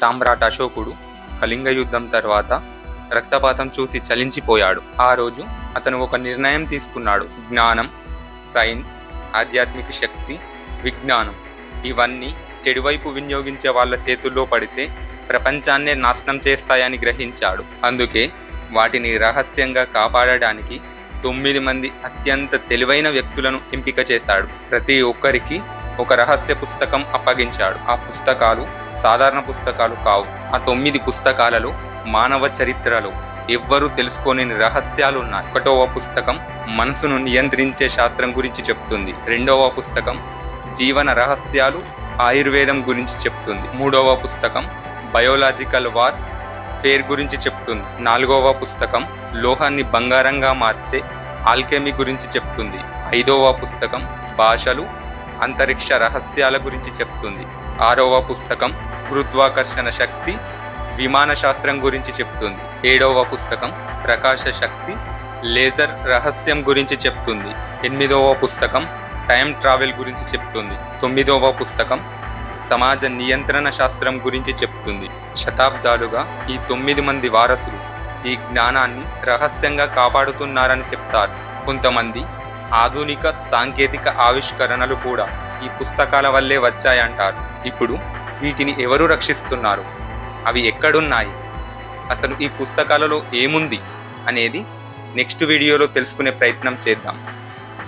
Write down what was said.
సామ్రాట్ అశోకుడు కళింగ యుద్ధం తర్వాత రక్తపాతం చూసి చలించిపోయాడు. ఆ రోజు అతను ఒక నిర్ణయం తీసుకున్నాడు. జ్ఞానం సైన్స్ ఆధ్యాత్మిక శక్తి విజ్ఞానం ఇవన్నీ చెడువైపు వినియోగించే వాళ్ళ చేతుల్లో పడితే ప్రపంచాన్నే నాశనం చేస్తాయని గ్రహించాడు. అందుకే వాటిని రహస్యంగా కాపాడడానికి తొమ్మిది మంది అత్యంత తెలివైన వ్యక్తులను ఎంపిక చేశాడు. ప్రతి ఒక్కరికి ఒక రహస్య పుస్తకం అప్పగించాడు. ఆ పుస్తకాలు సాధారణ పుస్తకాలు కావు. ఆ తొమ్మిది పుస్తకాలలో మానవ చరిత్రలో ఎవ్వరూ తెలుసుకోని రహస్యాలు ఉన్నాయి ఒకటవ పుస్తకం మనసును నియంత్రించే శాస్త్రం గురించి చెప్తుంది. రెండవ పుస్తకం జీవన రహస్యాలు ఆయుర్వేదం గురించి చెప్తుంది. మూడవ పుస్తకం బయోలాజికల్ వార్ ఫేర్ గురించి చెప్తుంది. నాలుగవ పుస్తకం లోహాన్ని బంగారంగా మార్చే ఆల్కెమీ గురించి చెప్తుంది. ఐదవ పుస్తకం భాషలు అంతరిక్ష రహస్యాల గురించి చెప్తుంది. ఆరవ పుస్తకం గురుత్వాకర్షణ శక్తి విమాన శాస్త్రం గురించి చెప్తుంది. ఏడవ పుస్తకం ప్రకాశ శక్తి లేజర్ రహస్యం గురించి చెప్తుంది. ఎనిమిదవ పుస్తకం టైం ట్రావెల్ గురించి చెప్తుంది. తొమ్మిదవ పుస్తకం సమాజ నియంత్రణ శాస్త్రం గురించి చెప్తుంది. శతాబ్దాలుగా ఈ తొమ్మిది మంది వారసులు ఈ జ్ఞానాన్ని రహస్యంగా కాపాడుతున్నారని చెప్తారు. కొంతమంది ఆధునిక సాంకేతిక ఆవిష్కరణలు కూడా ఈ పుస్తకాల వల్లే వచ్చాయంటారు. ఇప్పుడు వీటిని ఎవరు రక్షిస్తున్నారు? అవి ఎక్కడున్నాయి? అసలు ఈ పుస్తకాలలో ఏముంది? అనేది నెక్స్ట్ వీడియోలో తెలుసుకునే ప్రయత్నం చేద్దాం.